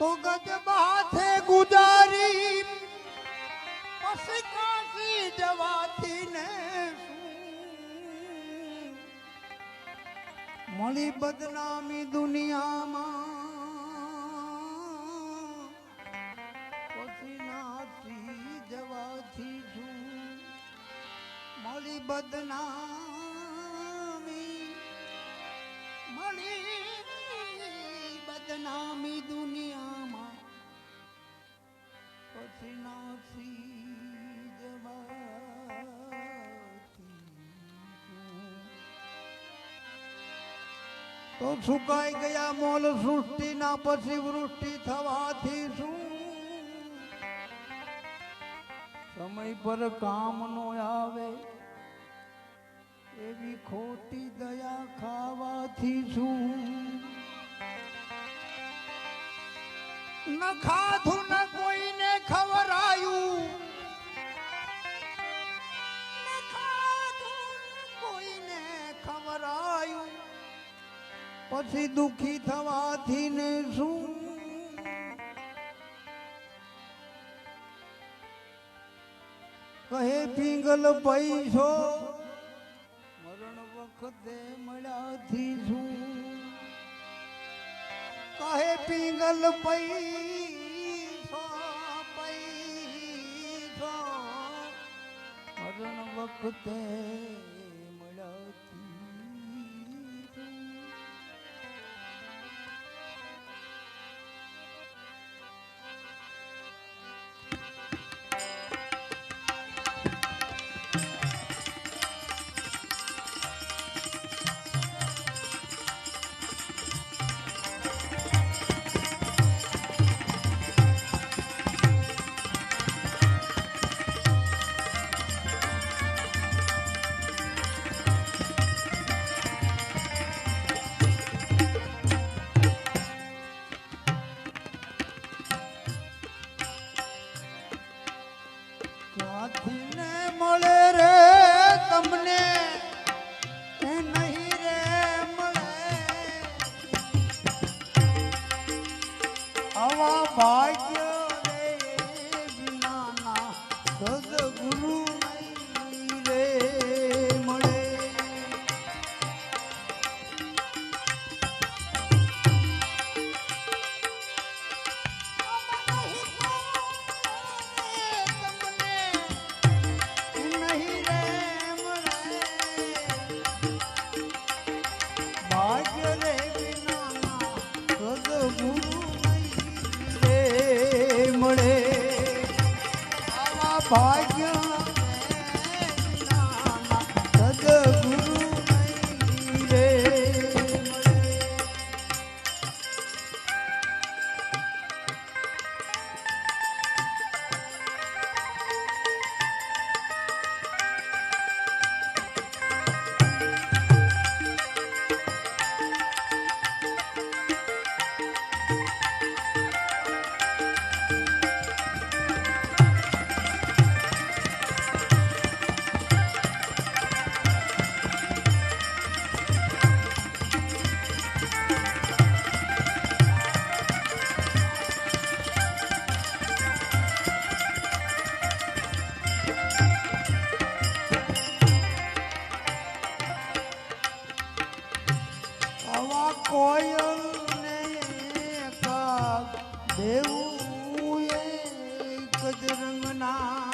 તો ગજ માથે ગુજારી, પછી કાશી જવાથી ને? મળી બદનામી દુનિયામાં, પછી નાસી જવાથી શું મળી બદનામી, મળી તો સુકાઈ ગયા મોલ સૃષ્ટિ ના પછી વૃષ્ટિ થવાથી શું? સમય પર કામ નો આવે, એવી ખોટી દયા ખાવાથી શું? ન ન કોઈને ખવરાયું કોઈને ખવરાયું પછી દુખી થવાથી ને શું? કહે, પિંગલ પૈસો, મરણ વખતે મળ્યાથી શું? કહે પિંગલ પૈ પૈ મરણ વખતે મળે રે તમને નહીં રે મળે આવા ભાગ્ય આવા કોયલ ને કાગ દેવું એક જ રંગના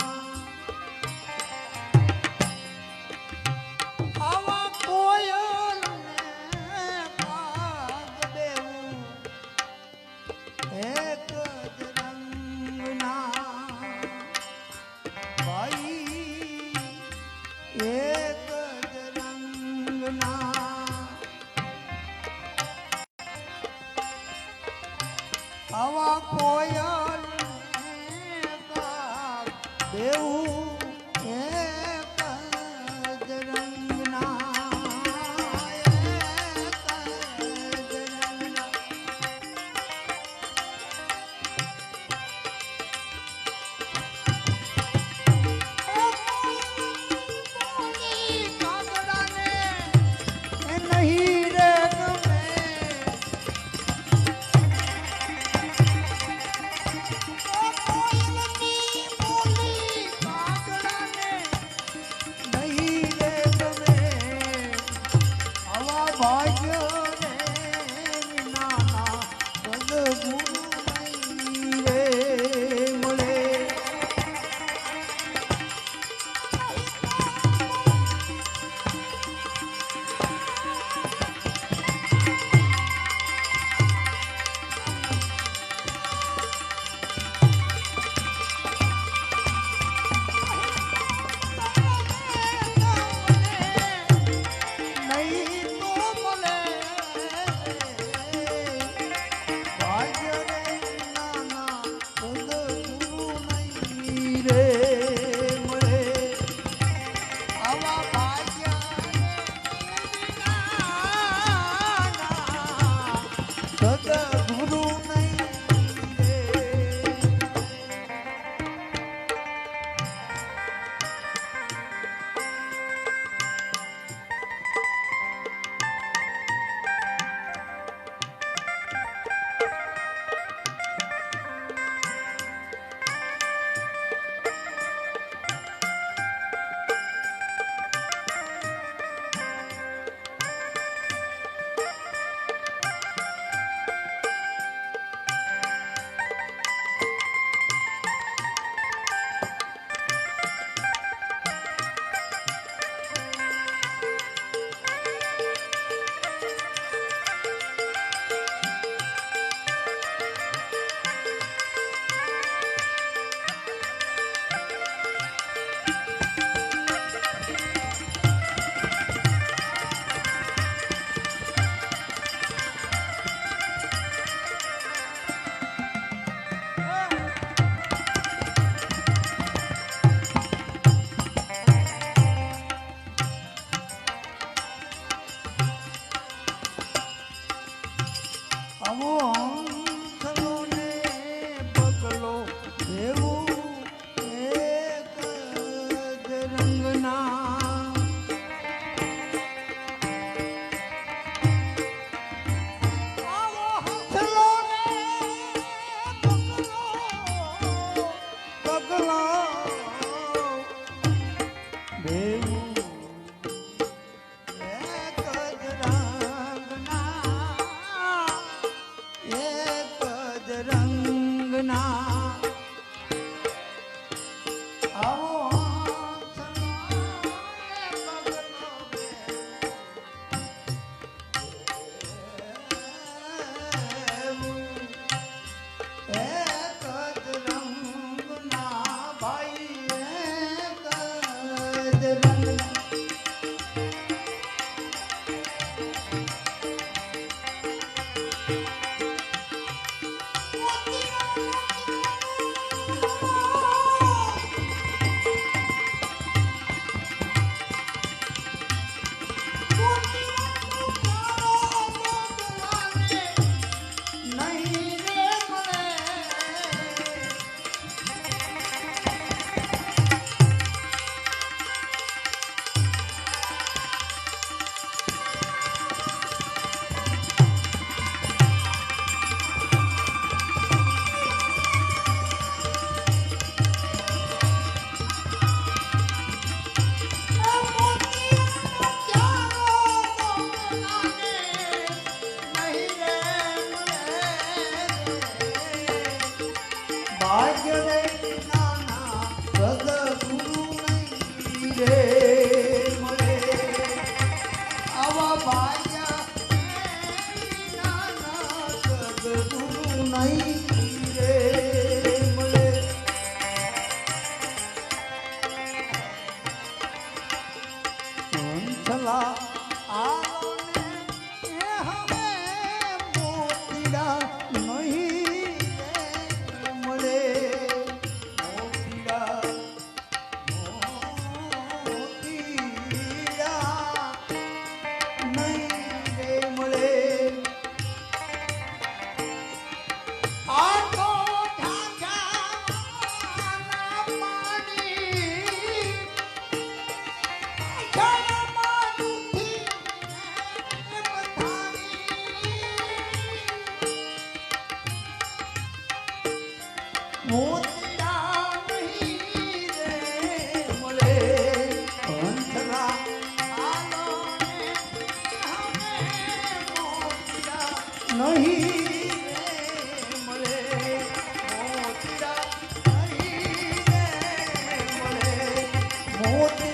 મળે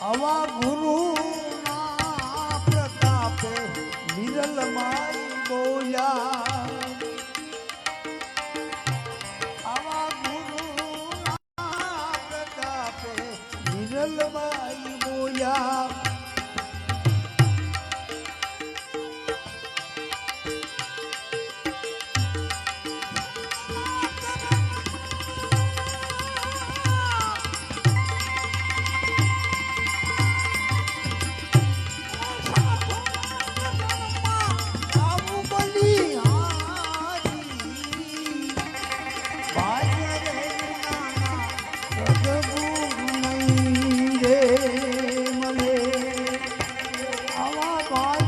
આવા ગુરુના પ્રતાપે વિરલ માઈ બોલ્યા. આવા ભાગ્ય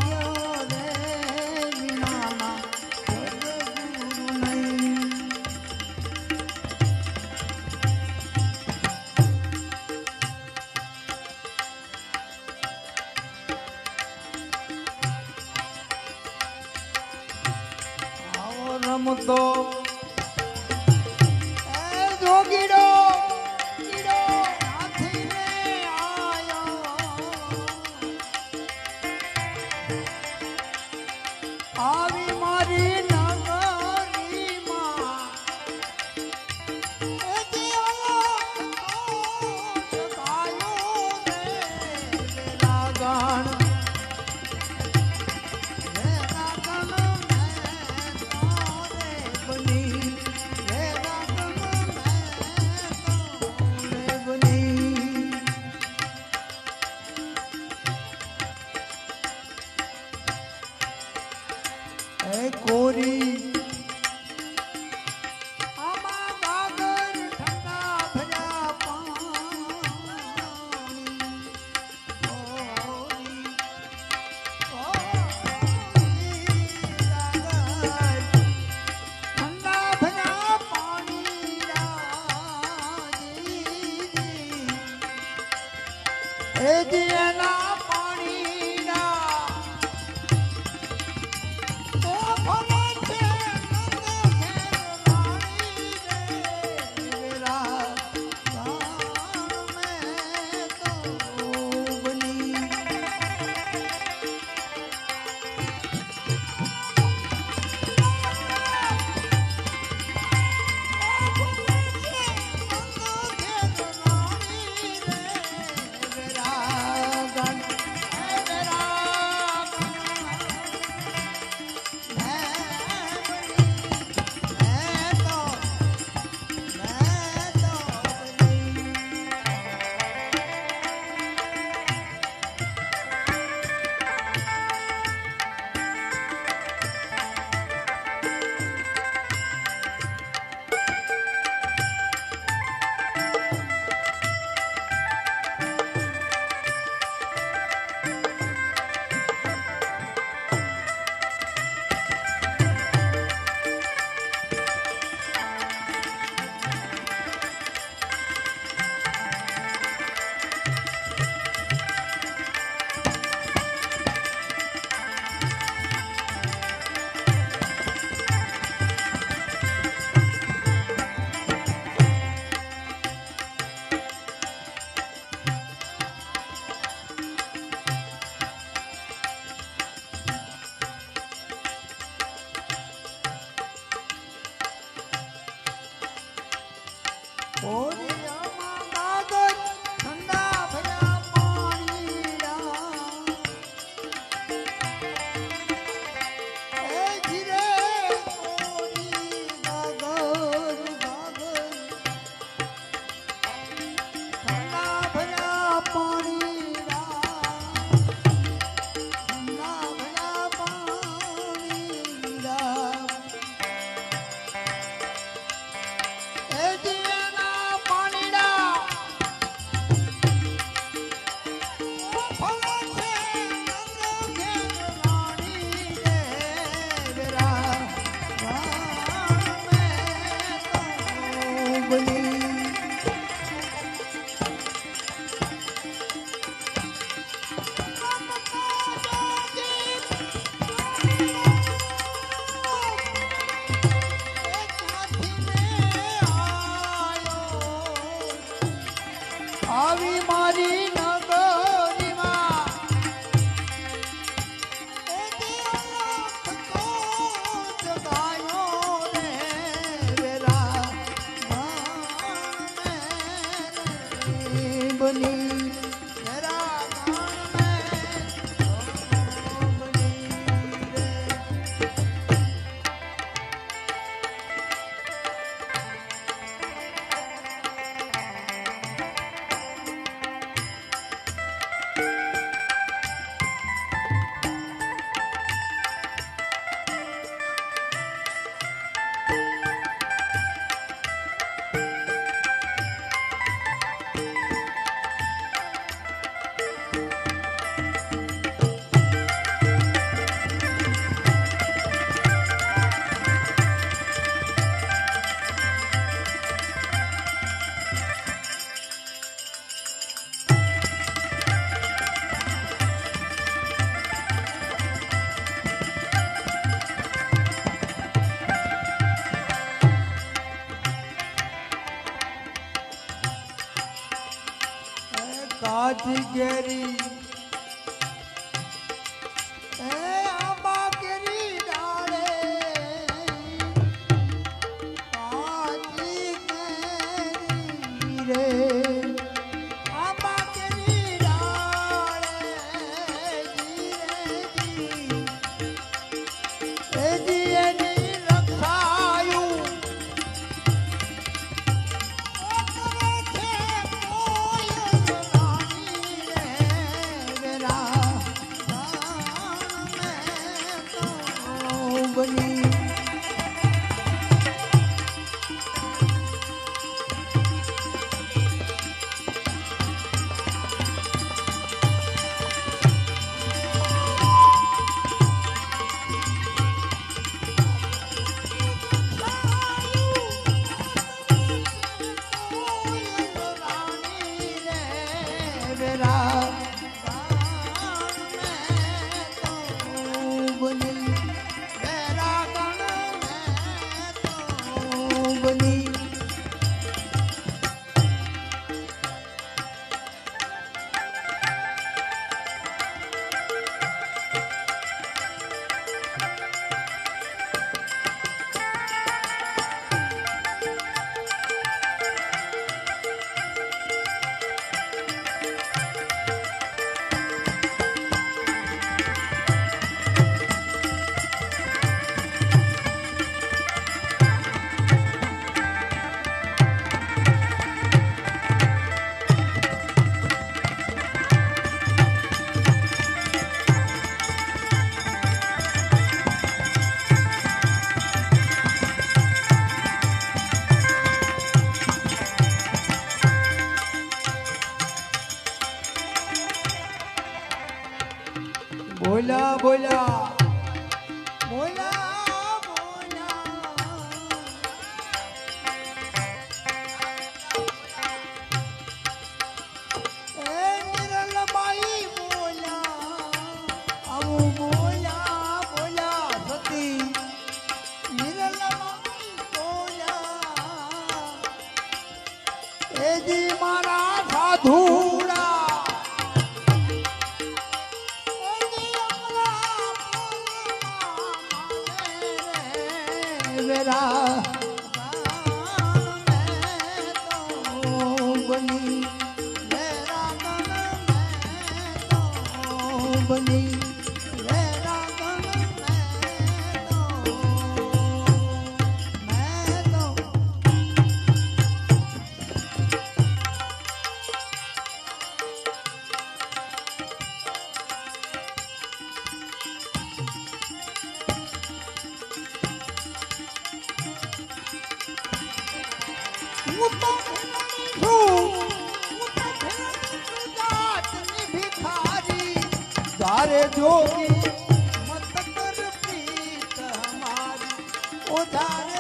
Donna.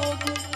Thank you.